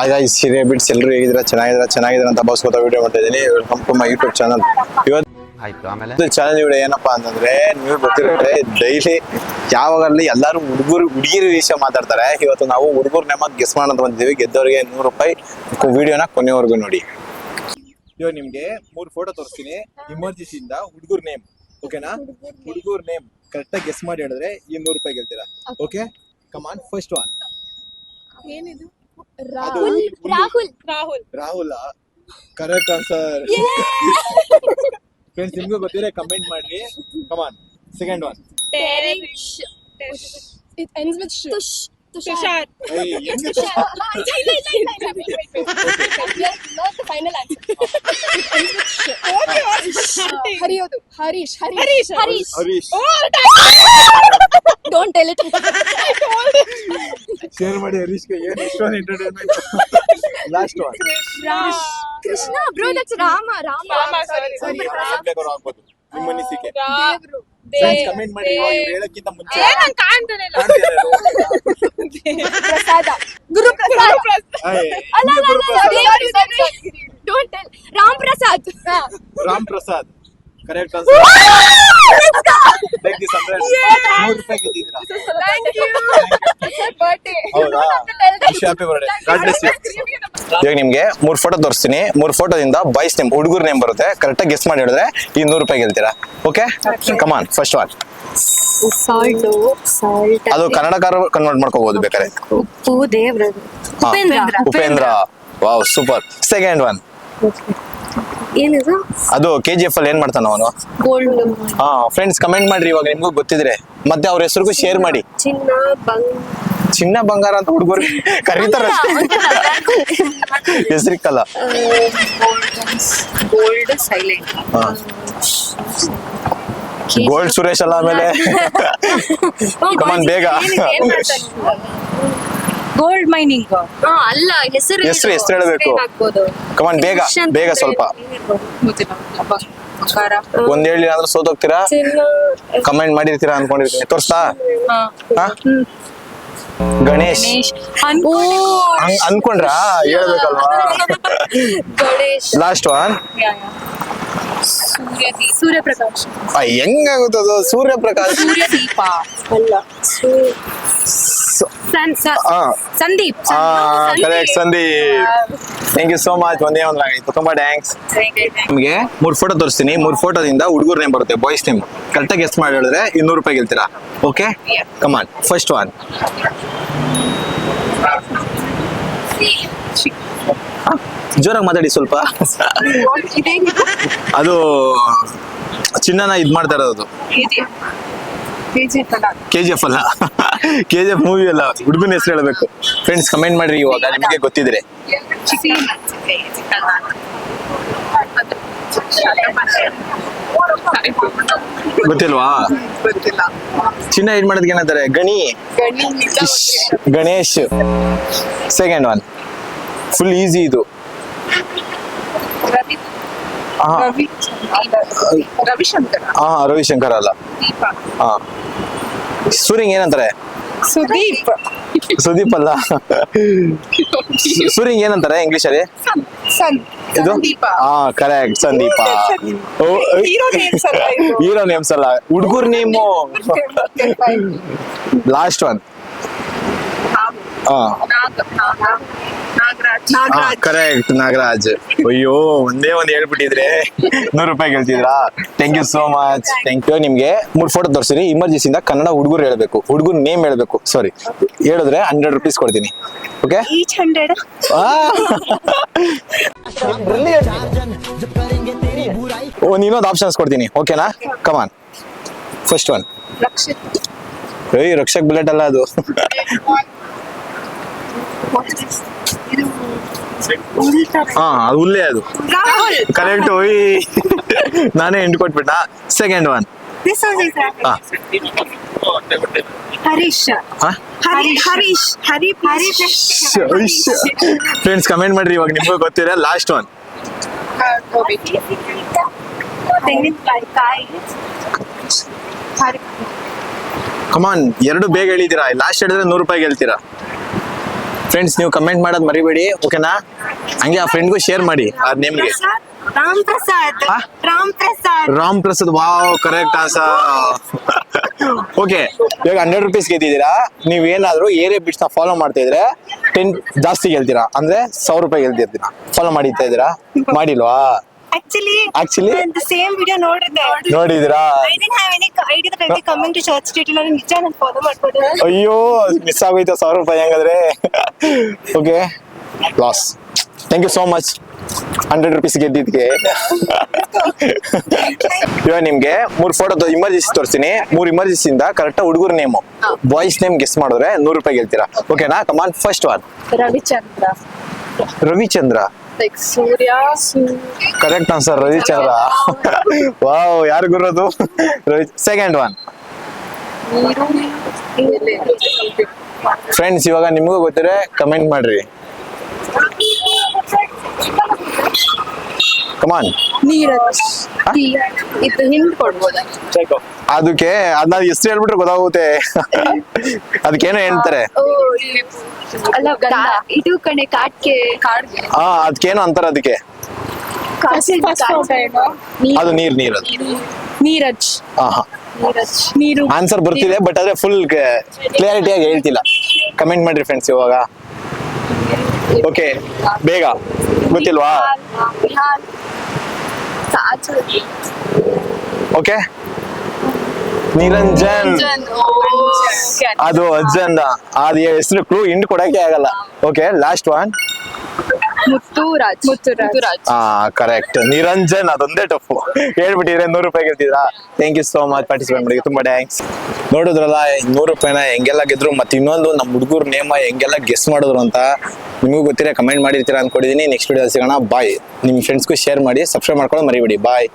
Hi guys ಸೀರೆ bits ಎಲ್ಲರೂ ಹೇಗಿದ್ರೆ ಚೆನ್ನಾಗಿದ್ರೆ ಚೆನ್ನಾಗಿದ್ರೆ ಅಂತ ಭಾವಿಸ್ಕೊತಾ ವಿಡಿಯೋ ಮಾಡ್ತಾ ಇದ್ದೀನಿ welcome to my YouTube channel ಇವತ್ತು ಆಯ್ತು ಆಮೇಲೆ? ಚಾನಲ್ ವಿಡಿಯೋ ಏನಪ್ಪಾ ಅಂತಂದ್ರೆ ನೀವು ಗೊತ್ತಿರುತ್ತೆ ಡೈಲಿ ಯಾವಾಗಲ್ಲಿ ಎಲ್ಲರೂ ಹುಡುಗರು ಹುಡುಗಿರು ವಿಷಯ ಮಾತಾಡ್ತಾರೆ. ಇವತ್ತು ನಾವು ಹುಡುಗರು ನೆಮ್ಮ ಗೆಸ್ ಮಾಡೋದು ಅಂತ ಬಂದಿದ್ದೀವಿ. ಗೆದ್ದವರಿಗೆ ನೂರು ರೂಪಾಯಿ ವಿಡಿಯೋನ ಕೊನೆವರೆಗೂ ನೋಡಿ. ಇವಾಗ ನಿಮ್ಗೆ ಮೂರು ಫೋಟೋ ತೋರಿಸ್ತೀನಿ. ಇಮರ್ಜೆನ್ಸಿಯಿಂದ ಹುಡುಗರ್ ನೇಮ್ ಓಕೆನಾ ಹುಡುಗರ್ ನೇಮ್ ಕರೆಕ್ಟಾಗಿ ಗೆಸ್ ಮಾಡಿ ಹೇಳಿದ್ರೆ ಈ ನೂರು ರೂಪಾಯಿ ಗೆಲ್ತೀರಾ. Okay come on first one ಏನಿದು? ರಾಹುಲ್ ಹುಲ್ಲು. Rahul Rahul Rahul correct answer friends ನಿಮ್ಗೂ ಗೊತ್ತಿದ್ರೆ ಕಮೆಂಟ್ ಮಾಡ್ರಿ come on second one ಟೆರಿಶ್ it ends with Tush Tushar final ಹರಿಯೋದು Harish Harish Harish Harish don't tell it share ಮಾಡಿ ಹರೀಶ್ಗೆ ಏನು ಇಷ್ಟೊಂದು entertainment last one Krishna. Bro that's Rama Rama. ಸರಿ ಸಾರಿ ಆಗ್ಬೋದು. ನಿಮ್ಮ ಅನಿಸಿಕೆ. ದೇವ್ರು ಫ್ರೆಂಡ್ಸ್ ಕಮೆಂಟ್ ಮಾಡಿ. ಹೇಳಕ್ಕಿಂತ ಮುಂಚೆ. ಕಾಣ್ತಾನೆ ಕಾಣ್ತಿದ್ದಾರೆ. ಪ್ರಸಾದ ಗುರು ಪ್ರಸಾದ್ ಅಲ್ಲ don't tell Ram Prasad Ram Prasad correct answer like this ಅಂದ್ರೆ ನೂರು ರೂಪಾಯಿ ಗೆದ್ದಿದ್ದೀರಾ? ಥ್ಯಾಂಕ್ ಯು ಬರ್ತ್ಡೇ ಹೌದಾ? Wish happy birthday God bless you ಇವಾಗ ನಿಮ್ಗೆ ಮೂರ್ ಫೋಟೋ ತೋರಿಸ್ತೀನಿ. ಮೂರ್ ಫೋಟೋದಿಂದ ಬಾಯ್ಸ್ ನೇಮ್ ಹುಡುಗರ ನೇಮ್ ಬರುತ್ತೆ. ಕರೆಕ್ಟ್ ಗೆಸ್ ಮಾಡಿ ಹೇಳಿದ್ರೆ ಈ ನೂರು ರೂಪಾಯಿ ಗೆಲ್ತೀರಾ? Okay come on first one salt salt ಅದು ಕನ್ನಡಕಾರ ಕನ್ವರ್ಟ್ ಮಾಡ್ಕೋಬಹುದು ಬೇಕಾದ್ರೆ. ಉಪ್ಪು ದೇವ್ರ. ಹಾ. Upendra. Wow super second one ಏನಿದು? ಅದು ಕೆ ಜಿ ಎಫ್ ಅಲ್ಲಿ ಏನ್ ಮಾಡ್ತಾನ ಅವನು? ಗೋಲ್ಡ್ ಹಾ ಫ್ರೆಂಡ್ಸ್ ಕಮೆಂಟ್ ಮಾಡ್ರಿ ಇವಾಗ ನಿಮ್ಗೂ ಗೊತ್ತಿದ್ರೆ. ಮತ್ತೆ ಅವ್ರ ಹೆಸರಿಗೂ ಶೇರ್ ಮಾಡಿ. ಚಿನ್ನ ಬಂಗ್. ಚಿನ್ನ ಬಂಗಾರ ಅಂತ ಹುಡುಗರು ಕರೀತಾರ ಹೆಸರಿಕ್ಕಲ್ಲ ಗೋಲ್ಡ್ ಸೈಲೆಂಟ್ ಗೋಲ್ಡ್ ಸುರೇಶ್ ಅಲ್ಲ ಆಮೇಲೆ. ಕಮಾನ್ ಬೇಗ. ಗೋಲ್ಡ್ ಮೈನಿಂಗ್ ಅಲ್ಲ ಹೆಸರು ಹೆಸರು ಹೆಸರು ಹೇಳಬೇಕು. ಕಮಾನ್ ಬೇಗ ಬೇಗ ಸ್ವಲ್ಪ. ಒಂದ್ ಹೇಳಿ ಅಂದ್ರೆ ಸೋತೋಗ್ತೀರಾ ಕಮೆಂಟ್ ಮಾಡಿರ್ತೀರಾ ಅನ್ಕೊಂಡಿರ್ತೀನಿ ತೋರ್ಸ್ತಾ? ಗಣೇಶ್. ಅನ್ಕೊಂಡ್ರಾ? ಹೇಳ್ಬೇಕಲ್ವಾ? Ganesh. Last one Suryaprakash. ಹೆಂಗಾಗುತ್ತದು? Surya Prakash Suryadeepa. ಅಲ್ಲ. ಸನ್ ಸ- ಹಾ Sandeep. Correct Sandeep. Thank you so much ಒಂದೇ ಒಂದ್ ಆಗಿತ್ತು ತುಂಬಾ ಥ್ಯಾಂಕ್ಸ್ ನಿಮ್ಗೆ ಮೂರು ಫೋಟೋ ತೋರಿಸ್ತೀನಿ. ಮೂರು ಫೋಟೋದಿಂದ ಹುಡುಗರ ನೇಮ್ ಬರುತ್ತೆ ಬಾಯ್ಸ್ ನೇಮ್ ಕರೆಕ್ಟ್ ಗೆಸ್ಟ್ ಮಾಡಿ ಹೇಳಿದ್ರೆ ಇನ್ನೂರು ರೂಪಾಯಿ ಗೆಲ್ತೀರಾ? Okay come on first one ಜೋರಾಗಿ ಮಾತಾಡಿ ಸ್ವಲ್ಪ. ಅದು ಚಿನ್ನನ ಇದ್ ಮಾಡ್ತಾ ಇರೋದು. ಕೆಜಿಎಫ್ ಅಲ್ಲ. ಕೆಜಿಎಫ್ ಮೂವಿ ಅಲ್ಲ. ಹುಡುಗನ ಹೆಸರು ಹೇಳ್ಬೇಕು. ಫ್ರೆಂಡ್ಸ್ ಕಮೆಂಟ್ ಮಾಡ್ರಿ ಇವಾಗ. ನಿಮಗೆ ಗೊತ್ತಿದ್ರೆ. ಗೊತ್ತಿಲ್ವಾ? ಚಿನ್ನ ಏನ್ ಮಾಡೋದಕ್ಕೆ ಏನಂತಾರೆ? Gani. Ganesh. Second one full easy ಇದು. ಹಾ ರವಿಶಂಕರ್. ಹಾ ರವಿಶಂಕರ್ ಅಲ್ಲ. ದೀಪ. ಹಾ ಸೂರಿಂಗ್ ಏನಂತಾರೆ? ಸುದೀಪ್. ಸುದೀಪ್ ಅಲ್ಲ. ಸೂರಿಂಗ್ ಏನಂತಾರೆ ಇಂಗ್ಲಿಷ್ ಅಲ್ಲಿ ಸನ್ ಇದು? ಹಾ ಕರೆಕ್ಟ್ ಸಂದೀಪ. ಹೀರೋ names ಅಲ್ಲ ಇದು. ಹೀರೋ ನೇಮ್ಸ್ ಅಲ್ಲ ಹುಡುಗರ್ ನೇಮು. ಲಾಸ್ಟ್ ಒನ್ ಹಾ ಕರೆಕ್ಟ್ ನಾಗರಾಜ್. ಅಯ್ಯೋ ಒಂದೇ ಒಂದ್ ಹೇಳ್ಬಿಟ್ಟಿದ್ರೆ ನೂರು ರೂಪಾಯಿ ಕೇಳ್ತಿದ್ರಾ thank you so much thank you ನಿಮ್ಗೆ ಮೂರ್ ಫೋಟೋ ತೋರಿಸಿರಿ ಇಮರ್ಜೆನ್ಸಿಯಿಂದ ಕನ್ನಡ ಹುಡುಗರು ಹೇಳ್ಬೇಕು. ಹುಡುಗರ್ ನೇಮ್ ಹೇಳ್ಬೇಕು. ಸಾರಿ ಹೇಳಿದ್ರೆ ಹಂಡ್ರೆಡ್ ರುಪೀಸ್ ಕೊಡ್ತೀನಿ. ಓಕೆ ಓ ನೀನೊಂದು ಆಪ್ಷನ್ಸ್ ಕೊಡ್ತೀನಿ. ಓಕೆನಾ ಕಮಾನ್ ಫಸ್ಟ್ ಒನ್ ಏಯ್ ರಕ್ಷಕ್ ಬುಲೆಟ್ ಅಲ್ಲ ಅದು. ಹಾ ಅದು ಉಲ್ಲೇ ಅದು. ಕರೆಕ್ಟ್ ಓಯ್ ನಾನೇ ಎಂಟು ಕೊಟ್ಬಿಟ್ಟ ಸೆಕೆಂಡ್ ಒನ್ ಹಾ. ಹಾ? ಹರೀಶ್. ಫ್ರೆಂಡ್ಸ್ ಕಮೆಂಟ್ ಮಾಡ್ರಿ ಇವಾಗ ನಿಮ್ಗೂ ಗೊತ್ತಿರ ಲಾಸ್ಟ್ ಒನ್ ತೆಂಗಿನಕಾಯಿ ಕಮಾನ್ ಎರಡು ಬೇಗ ಹೇಳಿದ್ದೀರಾ ಲಾಸ್ಟ್ ಹೇಳಿದ್ರೆ ನೂರು ರೂಪಾಯಿ ಗೆಲ್ತೀರಾ ಫ್ರೆಂಡ್ಸ್ ನೀವು ಕಮೆಂಟ್ ಮಾಡೋದು ಮರಿಬೇಡಿ ಓಕೆನಾ ಹಂಗೆ ಆ ಫ್ರೆಂಡ್ಗೂ ಶೇರ್ ಮಾಡಿ. ಅದ್ ನಿಮ್ಗೆ. ರಾಮ್ ಪ್ರಸಾದ್. ಹಾ? Ram Prasad. Ram Prasad wow correct answer okay ಇವಾಗ ಹಂಡ್ರೆಡ್ ರುಪೀಸ್ ಗೆದ್ದಿದ್ದೀರಾ? ನೀವೇನಾದ್ರೂ ಏರಿಯಾ ಬಿಟ್ಸ್ನ ಫಾಲೋ ಮಾಡ್ತಾ ಇದ್ರೆ ಟೆನ್ ಜಾಸ್ತಿ ಗೆಲ್ತೀರಾ? ಅಂದ್ರೆ ಸಾವಿರ ರೂಪಾಯಿ ಗೆಲ್ತಿರ್ತೀರಾ? ಫಾಲೋ ಮಾಡಿತಾ ಇದ್ದೀರಾ? ಮಾಡಿಲ್ವಾ? Actually Actually? ಸೇಮ್ ವಿಡಿಯೋ ನೋಡಿದ್ದೆ. ನೋಡಿದಿರಾ? I didn't have any idea that I coming to church street ಇಲ್ಲ ನಿಜ ನಾನು ಫಾಲೋ ಮಾಡ್ಬೋದು. ಅಯ್ಯೋ ಮಿಸ್ ಆಗೋಯ್ತು ಸಾವಿರ ರೂಪಾಯಿ ಹಂಗಾದ್ರೆ. Okay last thank you so much hundred rupees ಗೆದ್ದಿದ್ಗೆ ಇವಾಗ ನಿಮ್ಗೆ ಮೂರು ಫೋಟೋ ಇಮರ್ಜೆನ್ಸಿ ತೋರಿಸ್ತೀನಿ. ಮೂರ್ ಇಮರ್ಜೆನ್ಸಿ ಇಂದ ಕರೆಕ್ಟ್ ಹುಡುಗರ ನೇಮ್ ಬಾಯ್ಸ್ ನೇಮ್ ಗೆಸ್ ಮಾಡಿದ್ರೆ ನೂರು ರೂಪಾಯಿ ಗೆಲ್ತೀರಾ? ಓಕೆನಾ come on first one Ravichandra. Ravichandra. Like Surya correct answer Ravichandra wow ಯಾರು ಗುರೋದು ರೋಹಿತ್ ಸೆಕೆಂಡ್ ಒನ್ ಫ್ರೆಂಡ್ಸ್ ಇವಾಗ ನಿಮಗೂ ಗೊತ್ತಿದ್ರೆ ಕಮೆಂಟ್ ಮಾಡ್ರಿ. Come on Neeraj. ಇದು ಹಿಂದ್ ಕೊಡ್ಬೋದಾ? ಅದಕ್ಕೆ ಅದನ್ನ ಹೆಸರು ಹೇಳ್ಬಿಟ್ರೆ ಗೊತ್ತಾಗುತ್ತೆ. ಅದಕ್ಕೇನೋ ಹೇಳ್ತಾರೆ. ಅಲ್ಲ ಇದು ಕಣೆ ಕಾಟ್ಕೆ ಕಾಡ್ಗೆ ಹಾ ಅದಕ್ಕೇನೋ ಅಂತಾರೆ ಅದಕ್ಕೆ. ಅದು ನೀರ್ ನೀರ್ ಅದು. ನೀರಜ್. ನೀರು. ಆನ್ಸರ್ ಬರ್ತಿದೆ ಬಟ್ ಆದ್ರೆ ಫುಲ್ ಕ್ಲಿಯಾರಿಟಿಯಾಗಿ ಹೇಳ್ತಿಲ್ಲ. ಕಮೆಂಟ್ ಮಾಡ್ರಿ ಫ್ರೆಂಡ್ಸ್ ಇವಾಗ. ಓಕೆ ಬೇಗ. ಗೊತ್ತಿಲ್ವಾ? ಓಕೆ ನಿರಂಜನ್. ಅದು ಅಜ್ಜನ್ ಅದು ಹೆಸರು ಕ್ಲೂ ಹಿಂಡ್ ಕೊಡಕ್ಕೆ ಆಗಲ್ಲ. Okay last one Muthuraj. Muthuraj. ಹಾ ಕರೆಕ್ಟ್ ನಿರಂಜನ್ ಅದೊಂದೇ ಟಫ್ ಹೇಳ್ಬಿಟ್ಟಿದ್ರೆ ನೂರು ರೂಪಾಯಿ ಗೆದ್ದಿದ್ರಾ thank you so much participate ಮಾಡಿ ತುಂಬಾ ಥ್ಯಾಂಕ್ಸ್ ನೋಡಿದ್ರಲ್ಲ ನೂರು ರೂಪಾಯಿನ ಹೆಂಗೆಲ್ಲ ಗೆದ್ರು ಮತ್ತೆ ಇನ್ನೊಂದು ನಮ್ಮ ಹುಡುಗರ ನೇಮ ಹೆಂಗೆಲ್ಲ ಗೆಸ್ ಮಾಡಿದ್ರು ಅಂತ ನಿಮಗೂ ಗೊತ್ತಿರ ಕಮೆಂಟ್ ಮಾಡಿರ್ತೀರಾ ಅನ್ಕೊಂಡಿದೀನಿ. ನೆಕ್ಸ್ಟ್ ವಿಡಿಯೋ ಸಿಗೋಣ. ಬಾಯ್ ನಿಮ್ಮ ಫ್ರೆಂಡ್ಸ್ಗೂ ಶೇರ್ ಮಾಡಿ ಸಬ್ಸ್ಕ್ರೈಬ್ ಮಾಡ್ಕೊಂಡು ಮರಿಬೇಡಿ. ಬಾಯ್